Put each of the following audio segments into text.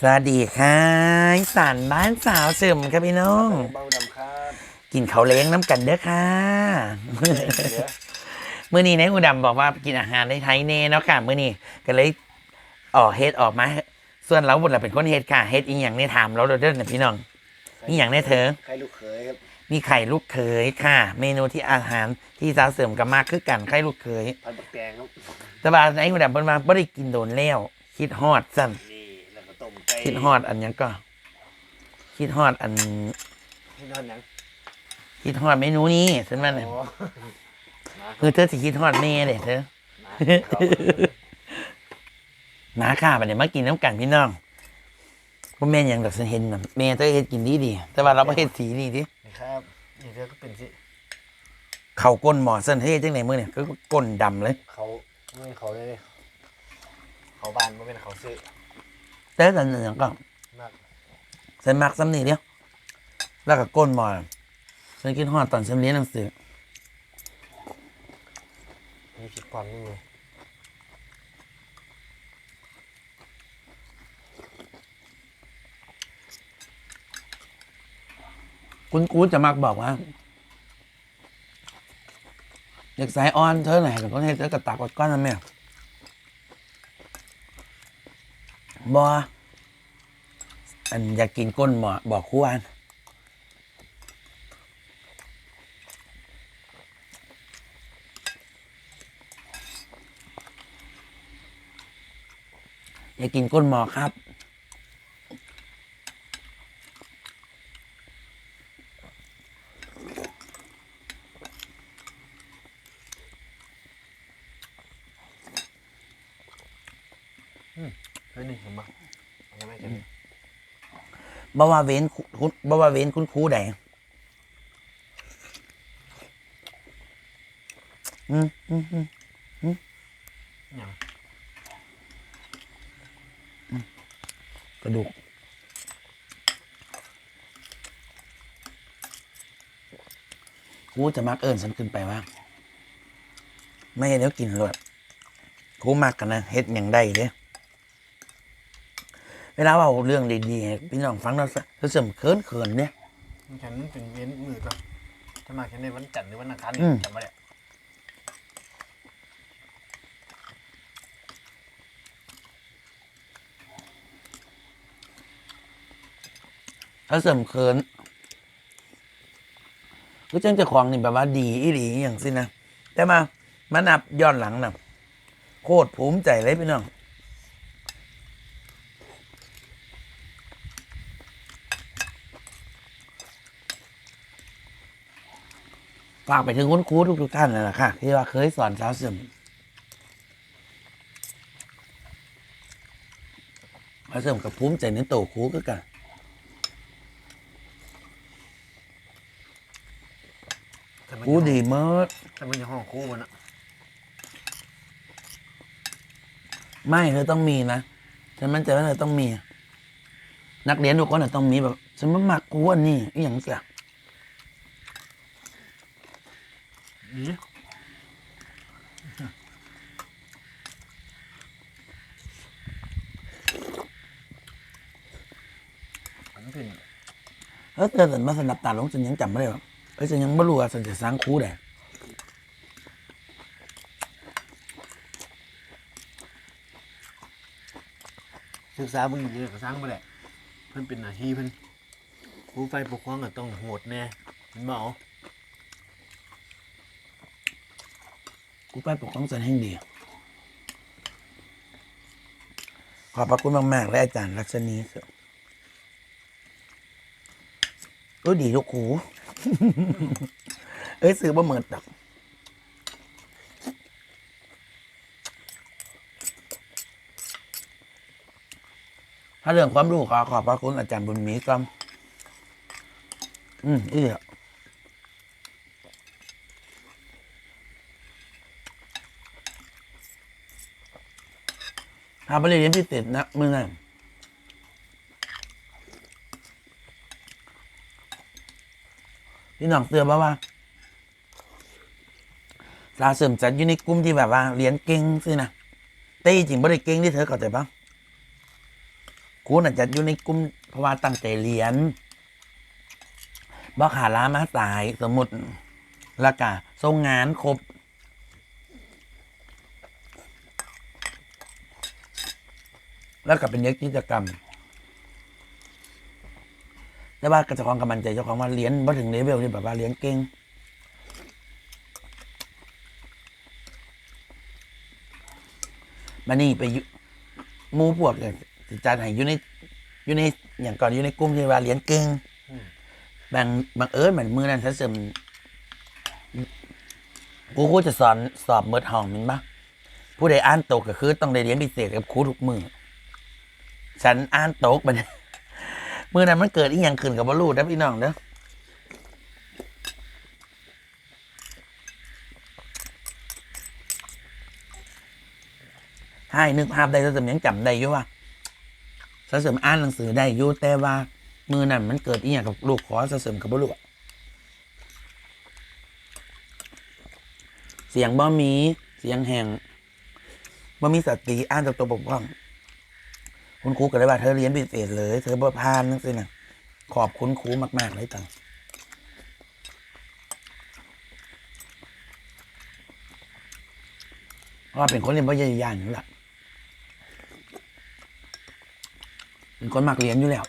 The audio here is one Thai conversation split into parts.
สวัสดีค่ะอีสานบ้านสาวเสริมครับพี่น้อง เบาดำครับกินข้าวเล้งน้ำกันเด้อค่ะเดี๋ยวมื่อนี้นายอุดมบอกว่ากินอาหารในไทยเน่เนาะค่ะมื่อนี้ก็เลยออกเฮ็ดออกมา ส่วนเราบุญเราเป็นคนเฮ็ดค่ะเฮ็ดอีหยังในถามเราเด้อนะพี่น้องอีหยังในเธอ ใครลูกเขยครับมีไข่ลูกเขยค่ะ เมนูที่อาหารที่สาวเสริมกับมากคือกันไข่ลูกเขยพันบักแตงครับแต่ว่านายอุดมเพิ่นมาบ่ได้กินโดนแล้วคิดฮอดสั่น นี่แล้วก็ต้มไก่ คิดฮอดอันหยังก็ คิดฮอดอัน ให้นอนหยังคิดฮอดเมนูนี้ฉันว่าน่ะโอ้คือเธอสิคิดฮอดแม่เด้เธอหมาข้าไปเนี่ยมากินน้ำกันพี่น้องพ่อแม่นหยังดอกฉันเห็นน่ะแม่เธอเฮ็ดกินดีดีๆแต่ว่าเราบ่เฮ็ดสีนี่ดินี่ครับนี่เธอก็เป็นสิเข้าก้นหมอเส้นเฮ็ดจังไดมื้อเนี่ยก็ก้นดำเลย เขาไม่เขาเลยดิเขาบ้านไม่เป็นเขาซื้อ แต่สันหยังก็มากฉันมักซ้ำนี่เดียวแล้วก็ก้นหมอฉันคิดฮอดตอนฉันเรียนหนังสือมีผิดความนี่ไงคุณกูจะมักบอกว่าเด็กสายอ่อนเธอไหนกับคนเฮ็ดเธอก็ตักอดก้อนนั่นแม่ บออันอยากกินก้นหมอบอกครูอันอยากกินก้นหมอครับ เฮ้ยนี่เห็นปะเอายังไม่เห็น บ่ว่าเว้นคุณบ่ว่าเว้นคุณครูใดอืมอืมอืมยังกระดูกครูจะมักเอิญฉันขึ้นไปว่า ไม่ให้เดี๋ยวกินเลยครูมักกันนะเฮ็ดอย่างใดเด้ เวลาเว่าเรื่องดีๆให้พี่น้องฟังเราจะเสริมเขินเขินๆเนี่ย ฉันเป็นเว้นมือก่อนจะมาแค่ในวันจันทร์หรือวันอังคารอืม จำไม่ได้ถ้าเสริมเขินก็จังเจะของนี่แบบว่าดีอีหลีอหย่างสินะแต่มามานับย้อนหลังนะโคตรภูมิใจเลยพี่น้อง ฝากไปถึงคุณครูทุกๆท่านนั่นแหละค่ะ ที่ว่าเคยสอนสาวเสริมสาวเสริมกับภูมิใจในโตวครูก็กันแต่มันครูดีมากแต่มันยังห้องคู่มันอะไม่เธอต้องมีนะฉันมั่นใจว่าเธอต้องมี นักเรียนทุกคนน่ะต้องมีแบบฉันมามักกูอันนี่อหย่างเสีย นี่มัน เป็นแล้วเธอสันมาสนับตาลงฉันยังจำไม่ได้ว่าเอ้ยฉันยังไม่รู้ว่าฉันจะสร้างครูได้ศึกษาเบิ่งดีๆก็สร้างบ่ได้เพิ่นเป็นหน้าที่เพิ่นผู้ไฟปกครองก็ต้องโหดแน่เห็นบ่เอา กูไปปกครองฉันแห่งดี ขอบพระคุณมากๆและอาจารย์รัชนีเสือก็ดีลูกครูเอ้ยซื้อบ่เหมือนดอกถ้าเรื่องความรู้ขอขอบพระคุณอาจารย์บุญมีก็อืมอีเดียพาไปเรียนพิเศษนะมึงน่ะพี่น้องเตือนว่าว่าลาเสริมจัดอยู่ในกลุ่มที่แบบว่าเรียนเก่งสินะแต่จริงไม่ได้เก่งที่เธอเข้าใจปะครูน่ะจะอยู่ในกลุ่มเพราะว่าตั้งใจเรียนบ่ขาล้ามาสายสมมุติล้วก็ส่งงานครบ แล้วก็เป็นเด็กกิจกรรม แต่ว่าเจ้าของกำมันใจเจ้าของว่าเรียนบ่ถึงเลเวลที่แบบว่าเรียนเก่งมานี่ไปอยู่หมู่พวกเนี่ยสิจานให้อยู่ในอยู่ในอย่างก่อนอยู่ในกลุ่มที่ว่าเรียนเก่งอืมบางบางเอิญเหมือนมือนั้นฉันเสริมกูกูจะสอนสอบเมิดห้องมินปะผู้ใดอ่านตกก็คือ ต้องได้เรียนพิเศษกับครูทุกมือ ฉันอ่านตกมันมือนั้นมันเกิดอีหยังขึ้นกับบรูนะพี่น้องเด้อให้นึกภาพได้ฉันเสริมยังจำได้อยู่ว่าเสริมอ่านหนังสือได้อยู่แต่ว่า มือนั่นมันเกิดอีหยังกับลูกขอสเสริมกับบลูกเสียงบ่มีเสียงแห่งบ่มีสติอ่านจากตัวบกพร่อง คุณครูก็เลยว่าเธอเรียนพิเศษเลย เธอบ่พานนั่นสินะขอบคุณครูมาก ๆ เลยตังเพราะว่าเป็นคนเรียนบ่ยายานอยู่และเป็นคนมักเรียนอยู่แล้ว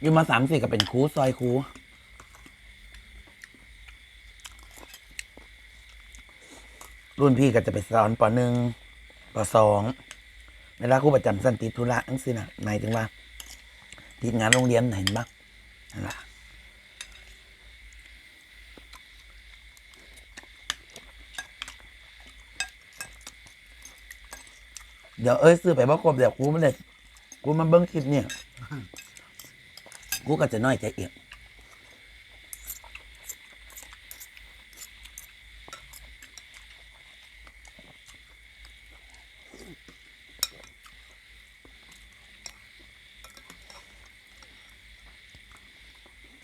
อยู่มาสามสี่ก็เป็นคูซอยคูรุ่นพี่ก็จะไปสอนปหนึ่งปสองเวลาครูประจำสันติธุระนั่นสินะหมายถึงว่า ติดงานโรงเรียนเห็นบ้างนั่นแหละเดี๋ยวเอ้ยซื้อไปบ่ครบเดี๋ยวคูมันเลยครูมาเบิ้งคลิปเนี่ย กูก็จะน้อยใจเอง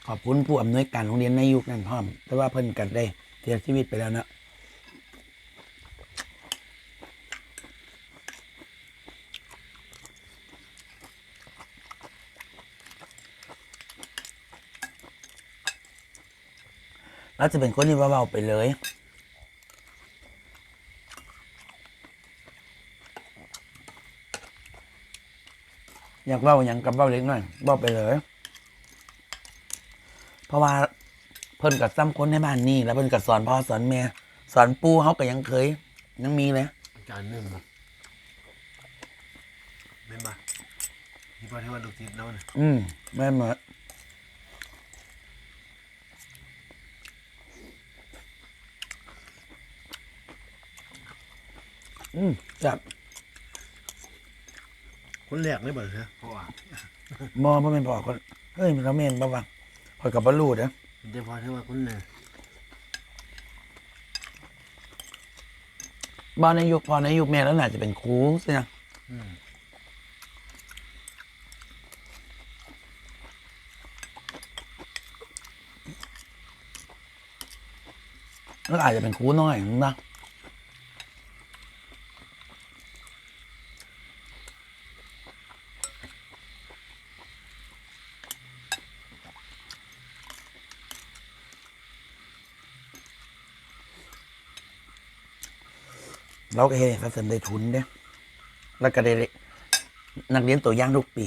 ขอบคุณผู้อำนวยการโรงเรียนในยุคนั้นพร้อม แต่ว่าเพิ่นกันได้เสียชีวิตไปแล้วเนอะ เราจะเป็นคนที่เบาๆไปเลยอยากเบ้าอย่างกับเบ้าเล็กน้อยเบ้าไปเลย เพราะว่าเพิ่นกับซ้ำคนในบ้านนี่แล้วเพิ่นกับสอนพ่อสอนแม่สอนปู่เขาก็ยังเคย ยังมีเลยอาจารย์หนึ่งบ่แม่นบ่นี่พอที่ว่าลูกศิษย์เราน่ะอืมแม่นหมดอืม จับคนแรกเลยบ่เหรอเพราะว่ามองบ่เป็นพอคนเฮ้ยมันเราเมนบ่วังคอยกับบรรลุเด้อเป็นแต่พอที่ว่าคนน่ะบ้านในยุคพอในยุคแม่แล้วน่าจะเป็นครูสินะอืมแล้วอาจจะเป็นครูน้อยนะ เราก็เห็นสัเสริมได้ทุนเด้แล้วก็ได้นักเรียนตัวอย่างทุกปี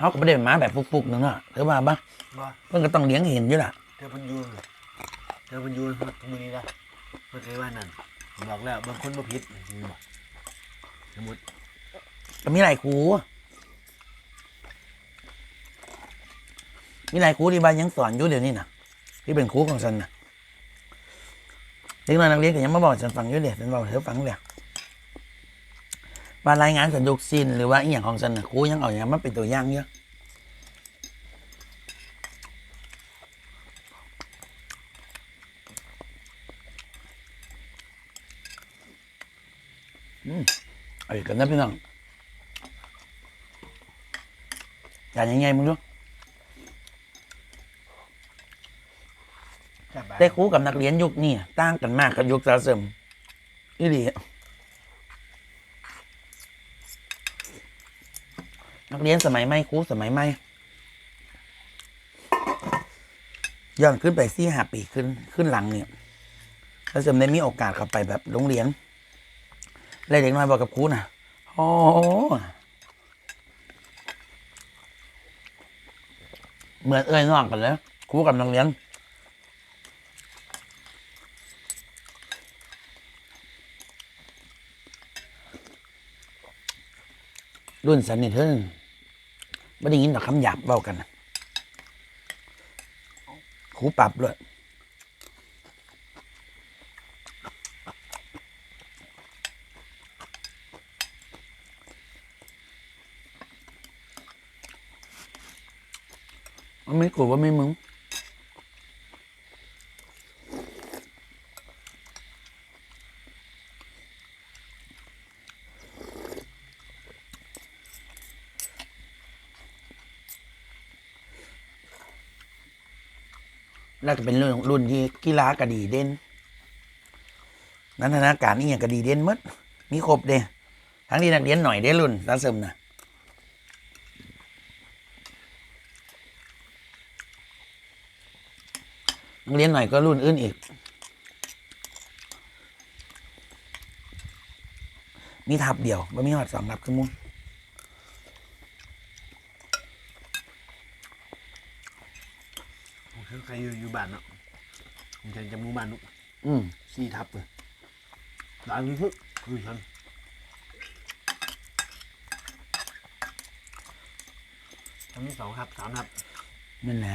เขาก็ไม่ได้มาแบบฟุกๆนึงอะหรือว่าบ้าบ่เพิ่นก็ต้องเลี้ยงเห็นอยู่ล่ะเธอเพันอยูนเธอเพันอยูนมือนี้ละเมื่อเคยว่านั่นผมบอกแล้วบางคนบ่ผิดจริงบ่สมมุติก็มีหลายครู มีหลายครูที่บ้านยังสอนอยู่เดี๋ยวนี้นะที่เป็นครูของฉันนะเด็กน้อยนักเรียนก็ยังมาบอกฉันฟังอยู่เดี๋ยวฉันบอกเธอฟังเดี๋ยวว่ารายงานสันดุกซินหรือว่าอีหยังของฉันนะครูยังเอาอย่างมาเป็นตัวอย่างเยอะอืมอะไรกันนะพี่น้องอย่างยังไงมึงดู แซ่บแบบได้ครูกับนักเรียนยุคนี้ต่างกันมากกับยุคสะสมนี่ดีนักเรียนสมัยใหม่ครูสมัยใหม่ย้อนขึ้นไปสี่ห้าปีขึ้นขึ้นหลังเนี่ยสะสมได้มีโอกาสเข้าไปแบบโรงเรียนเลยเด็กน้อยบอกกับครูนะโอ้เหมือนเอ้ยนองกันเลยครูกับนักเรียน รุ่นสันนี่เพิ่งไม่ได้ยินแต่คำหยาบเบากันครูปรับเลยมันไม่กลัวว่าไม่มึง แล้วก็เป็นรุ่นรุ่นที่กีฬากระดีเด่นนันทนาการนี่อย่างกระดีเด่นมดมีครบเด้ทั้งที่นักเรียนหน่อยได้รุ่นสะสมนะนักเรียนหน่อยก็รุ่นอื่นอีก มีทับเดียวไม่มีหอดสองทับขึ้นมุน ผมคือใครอยู่อยู่บ้านเนาะผ มจะจะหมู่บ้านนุกอืมสี่ทับเลยหลายคือคือคือฉันทำที่สองครับสามครับนั่นแหละ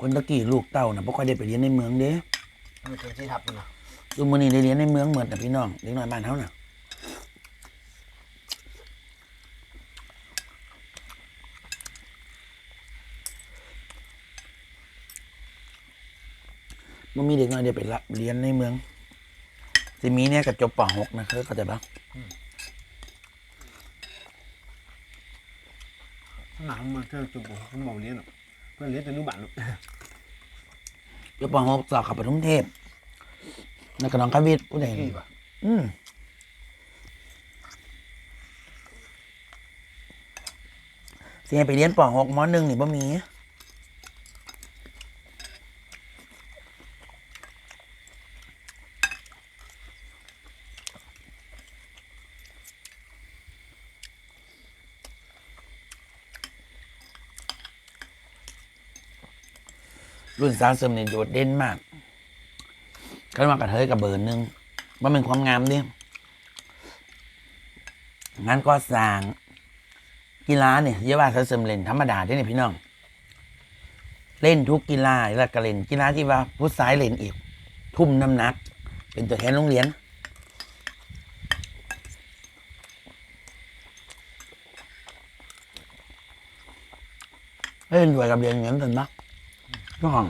คนตะกี้ลูกเต้านะบ่ค่อยได้ไปเรียนในเมืองเด้มันเป็นสี่ทับเลยนะ ดูมือนี่ได้เรียนในเมืองเหมือนแต่พี่น้องเด็กน้อยบ้านเขาน่ะมันมีเด็ กน้อยเดียวไปละเรียนในเมืองสิมีเนี่ยกับจบป .6 นะเขาเข้าใจปะหนังมันเธอจุดผมมองเรียนเนาะเพื่อนเรียนแต่นุบ้านเนาะจบป .6 สอบเขับปทุมเทพนักกน้องกวิทย์ผู้ใดพี่ป่ะอืมเสียไปเรียนป .6 ม .1 นี่บ่มี รุ่นสาวเสริมเนี่โดดเด่นมากก็มากระเทยกับเบอร์หนึ่งว่าเป็นความงามดิงานก็สร้างกีฬาเนี่ยเยาว่าสาวเสริมเล่นธรรมดาได้เนี่ยพี่น้อง เล่นทุกกีฬาแล้วก็เล่นกีฬาที่ว่าผู้สายเล่นอีก ทุ่มน้ำหนัก เป็นตัวแทนโรงเรียนเล่นด้วยกับเรียนอย่างนั้นสันนะ น้อง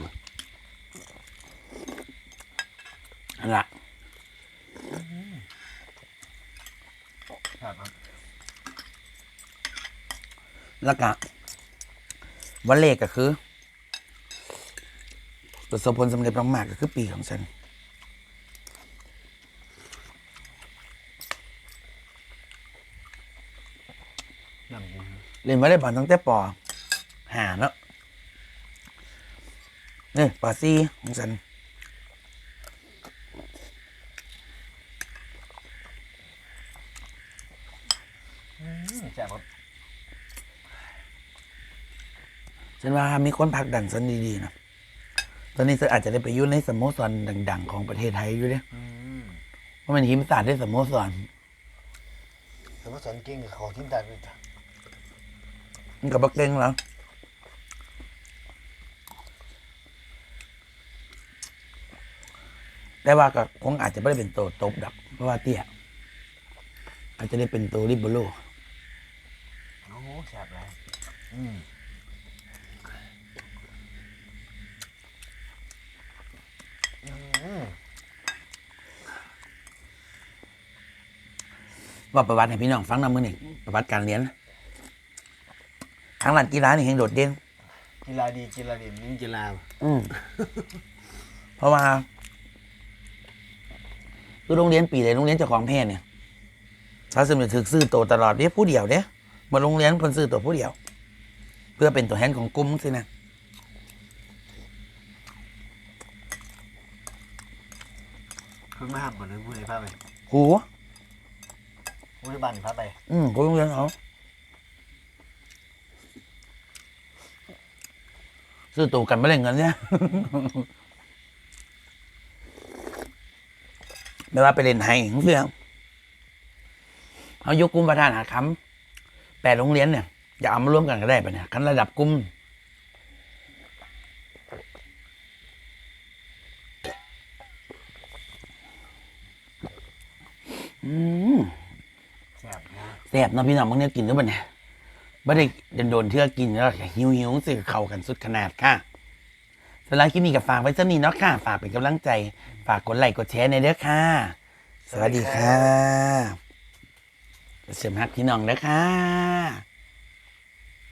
นั่นแหละครับครับแล้วก็วันเลขก็คือประสบผลสำเร็จมากๆก็คือปีของฉันนำอยู่เรียนวอลเลย์บอลตั้งแต่ปหาแล้ วนี่ปสี่ของฉันแซ่บครับฉันว่ามีคนผลักดันฉันดีๆนะ ตอนนี้ฉันอาจจะได้ไปอยุ่ในสโมสรดัง ๆ ของประเทศไทยอยู่เนี่ยอืมเพราะมันทีมศาสตร์ได้สโมสรแต่ว่าสอนเก่งกับเขาทีมไทยเลยจ้ะมันกับบักเก่งแล้ว แต่ว่าก็คงอาจจะไม่ได้เป็นตัวตบดัก เพราะว่าเตี้ยอาจจะได้เป็นตัวริบเบโลโอ้โหแซ่บเลยอืมอืมว่าประวัติให้พี่น้องฟังนำมือหนึ่งประวัติการเรียนทางหลันกีฬานี่เฮงโดดเด่นกีฬาดีกีฬาเด่นนี่กีฬาอืมเพราะว่า คือโรงเรียนปีเลยโรงเรียนเจ้าของแพทย์เนี่ยถ้าสมมติถึกซื้อตัวตลอดเรียผู้เดียวเด้มาโรงเรียนเพิ่นซื้อตัวผู้เดียว เพื่อเป็นตัวแทนของกลุ่มสินะเพิ่งมาห้ามก่อนเลยผู้ใดพาไปหูผู้ใดบ้านนี่พาไปอืมโรงเรียนเขาซื้อตัวกันไม่เล่นกันเนี่ย ไม่ว่าไปเล่นไห้เพื่อนเขายกกลุ่มประธานหาคำแปดโรงเรียนเนี่ยจะเอามาร่วมกันก็ได้ปะเนี่ยกันระดับกลุ่มแซ่บนะแซ่บนาะพี่น้องบางเนี่ยกินหรือเปล่าเนี่ยไม่ได้โดนเทื่อกินแล้วหิวหิวๆสิเข้ากันสุดขนาดค่ะ สำหรับคลิปนี้กับฝากไว้สักนิดเนาะค่ะ ฝากเป็นกำลังใจ ฝากกดไลค์กดแชร์ในอยเด้อค่ะ สวัสดีค่ะเสริมฮักพี่น้องเด้อค่ะ